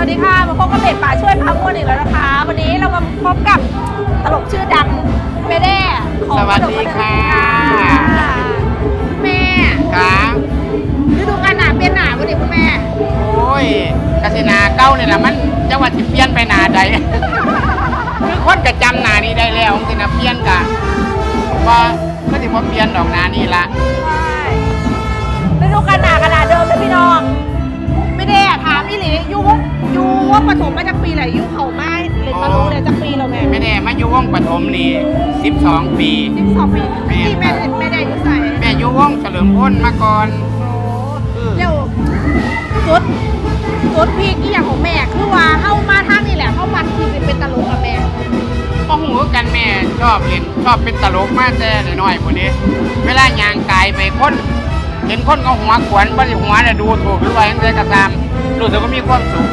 วัสดีค่ะ มาพบกับเพจป่าช่วยพามวนอีกแล้วนะคะ วันนี้เรามาพบกับตลกชื่อดังเมเด้ของสวัสดีค่ะ แม่ครับฤดูกาลหนาเปลี่ยนหนาวันนี้คุณแม่ โอ้ยกสินาเก้าเนี่ยแหละมันจังหวัดที่เปลี่ยนไปหนาใด คือคนกระจำหนานี้ได้แล้วสินะเปลี่ยนกะว่าก็ถือว่าเปลี่ยนดอกหนานี่ละ 12 ปีสิบสองปีแม่ที่แม่แม่ได้อยุใส่แม่อยู่วงเฉลิมพลมาก่อนเร็วสุดสุดพีกที่อย่างของแม่คือว่าเข้ามาทางนี่แหละเข้ามาคือเป็นตลกกับแม่พ่อหูกันแม่ชอบเล่นชอบเป็นตลกมากแต่น้อยๆคนนี้เวลายางกายไปคนเห็นคนก็หัวขวนบ่ได้หัวเนี่ยดูถูกหรือว่าอย่างไรก็ตามรู้สึกว่ามีความสุข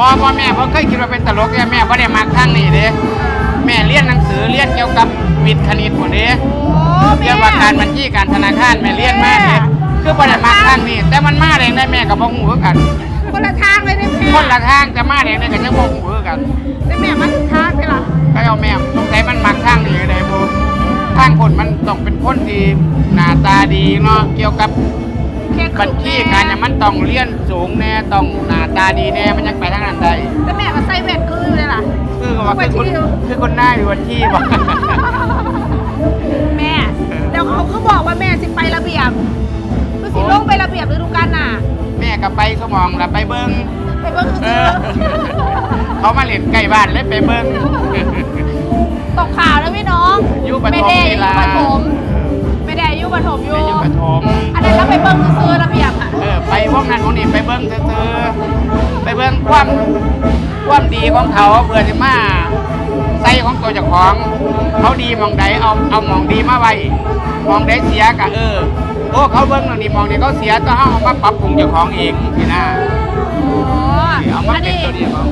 อะแม่บอพ่อแม่พ่เคยคิดว่าเป็นตลกเนี่ยแม่พ่ได้มาข้างนี้เด้แม่เรียนหนังสือเรียนเกี่ยวกับวิทย์คณิตหมดเด้โอ้แม่เกี่ยวกับการบัญชีการธนาคารแม่เรียนมาเด้คือพ่ได้มาข้างนี้แต่มันมาเองได้แม่กับพ่อหูคือกัน คนละทางเลยนะแม่คนละทางจะมาเองได้กับยังพ่อหูคือกันได้แม่มันทางไปละก็เอาแม่สงสัยมันมาข้างนี้ได้บ่ข้างคนมันต้องเป็นคนที่หน้าตาดีเนาะเกี่ยวกับ แค่บัญชีการเนี่ยมันต้องเรียนสูงแน่ต้องหน้าตาดีแน่มันยังไปทางนั้นได้แต่แม่ก็ใส่แว่นคืออยู่เลยล่ะ คือว่าคือคนคือคนหน้าอยู่วันที่บ่ แม่เดี๋ยวเขาก็บอกว่าแม่สิไประเบียบคือสิลงไประเบียบฤดูกาลหน่ะแม่ก็ไปสมองละไปเบิ้งไปเบิ่งเอซื้ออเขามาเล่นใกล้บ้านเลยไปเบิ้งตกข่าวแล้วพี่น้องอยู่ปฐมไม่ได้อนี่ยู่ล่ะปฐมไม่ได้อยู่ปฐมอยู่ไปอยู่ปฐมอันนั้นแล้วไป เบิ่งซื้อระเบียบอะเออไปพวกนั้นพวกนี้ไปเบิ้งซื่อๆไปเบิ้งความความดีของเขาเพื่อที่มาใส่ของตัวเจ้าของ เขาดีหมองใดเอาเอาหมองดีมาไว้หมองใดเสียก็เออโอ้เขาเบิ้งแล้วนี่หมองนี้เขาเสียแต้องเอามาปรับปรุงเจ้าของเองทีหน้าอ๋อเอามาอันเป็นนี้ตัวเดียวเอา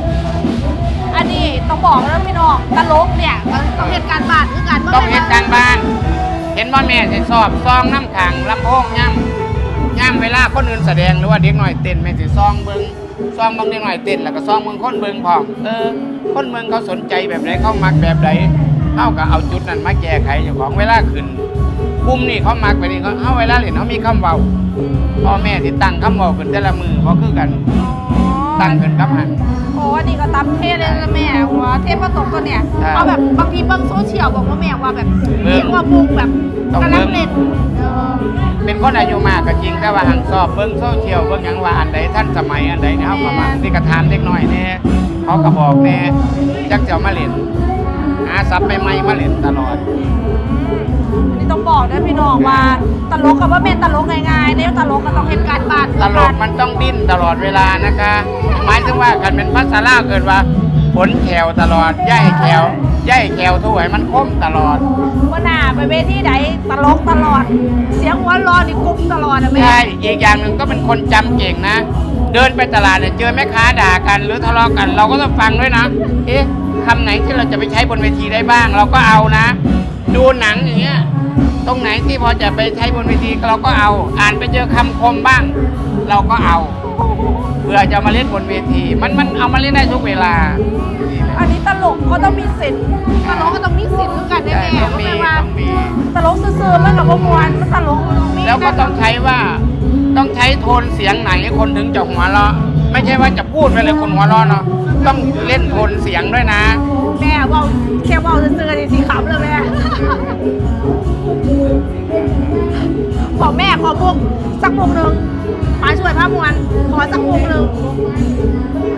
อันนี้ต้องบอกแล้วพี่น้องตลกเนี่ยต้องเหตุการณ์บาดคือกันต้องเหตุการณ์บ้าน เห็นว่าแม่สิสอบซองน้ำขังลำโพงย่ำ ย่างเวลาคนอื่นแสดงหรือว่าเด็กหน่อยเต้นแม่สิซองเบิงซองเบางเด็กหน่อยเต้นแล้วก็ซองเบิงคนเบิงพร้อมเออ คนเบิงเขาสนใจแบบไหนเขามักแบบไหนเท่ากับเอาจุดนั้นมาแก้ไขเจ้าของเวลาขึ้นปุ่มนี่เขามักไปนี่เขาเอาเวลาเล่นเขามีคำเว้าพ่อแม่ที่ตั้งคำเว้าเป็นแต่ละมือเพราคือกัน ตั้งขึ้นกับหัน โอ้อันนี้ก็ตำเทเลยนะแม่หัวเทพประตกตัวเนี่ยใช่เอาแบบบางทีเบิ้งโซเชียลบอกว่าแม่ว่าแบบเบิ่งเรียกว่าบุกแบบต้องกำเบิ่ลังงเล่นเออเป็นคนอายุมากก็จริงแต่ว่าหังสอบเบิ้งโซเชียลเบิ้งหยังว่าอันใดท่านสมัยอันใดเนี่ยเขาก็มาที่กระทำเล็กน้อยแน่เขาก็บอกแน่จักจะเอามาเล่นหาซับใหม่ๆมาเล่นตลอด อันนี้ต้องบอกด้วยพี่น้องว่าตลกกับว่าเป็นตลกง่ายๆเนี่ยตลกก็ต้องเหตุการณ์บาดตลกมันต้องดิ้นตลอดเวลานะคะหมายถึงว่ากันเป็นภาษาลาวเกิดว่าผลแขวตลอดย่ายแขวย่ายแขวถ้วยมันคมตลอดว่าหน้าไปเวทีไหนตลกตลอด เสียงหัวเรอนี่กุ้มตลอดนะแม่ใช่อีกอย่างหนึ่งก็เป็นคนจำเก่งนะ เดินไปตลาดเนี่ยเจอแม่ค้าด่ากันหรือทะเลาะกัน เราก็ต้องฟังด้วยนะ เอ๊ะคำไหนที่เราจะไปใช้บนเวทีได้บ้าง เราก็เอานะ ดูหนังอย่างเงี้ย ตรงไหนที่พอจะไปใช้บนเวทีเราก็เอา อ่านไปเจอคำคมบ้าง เราก็เอาเพื่อจะมาเล่นบนเวที มันมันเอามาเล่นได้ทุกเวลานี่แหละอันนี้ตลกก็ต้องมีศิลป์ตลกก็ต้องมีศิลป์ด้วยกันแน่ใช่ๆต้องก็มีแปลว่าต้องมีตลกซื่อๆมันกับว่ามวนมันตลกมันมีแล้วก็ต้องใช้ว่าต้องใช้โทนเสียงไหนคนถึงจะหัวเราะไม่ใช่ว่าจะพูดไปเลยคนหัวเราะเนาะต้องเล่นโทนเสียงด้วยนะ แม่เบาแค่เบาซื่อๆนี่สีขำเลยแม่ บอกแม่ขอมุกสักมุกหนึ่งมาช่วยภาพมวลขอสักมุกหนึ่ง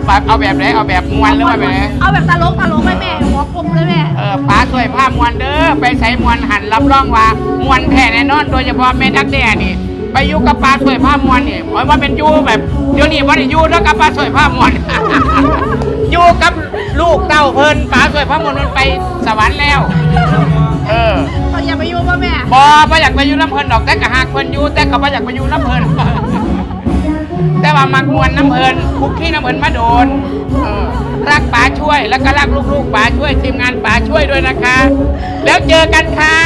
แบบเอาแบบไหนเอาแบบมวนหรือว่าแบบไหนเอาแบบตลกตลกไหมแม่หัวกลมเลยแม่ เออป้าช่วยภาพมวนเด้อไปใส่มวนหันรับรองว่ามวนแท้แน่นอนโดยเฉพาะแม่ดักแด่นี่ไปอยู่กับป้าช่วยภาพมวนนี่หมายว่าเป็นอยู่แบบเดี๋ยวนี้ว่าได้อยู่แล้วกับป้าช่วยภาพมวน อยู่กับลูกเต้าเพิ่นป้าช่วยภาพมวนมันไปสวรรค์แล้ว เออเราอย่าไปยุ่งป่ะแม่บอบ่อยากไปอยู่น้ำเพลินดอกแต่ก็หากเพิ่นอยู่แต่ก็บ่อยากไปอยู่น้ำเพลินแต่แต่ว่ามักมวนน้ำเพลินคุกขี้น้ำเพลินมาโดนเออรักป๋าช่วยแล้วก็รักลูกๆป๋าช่วยทีมงานป๋าช่วยด้วยนะคะ แล้วเจอกันค่ะ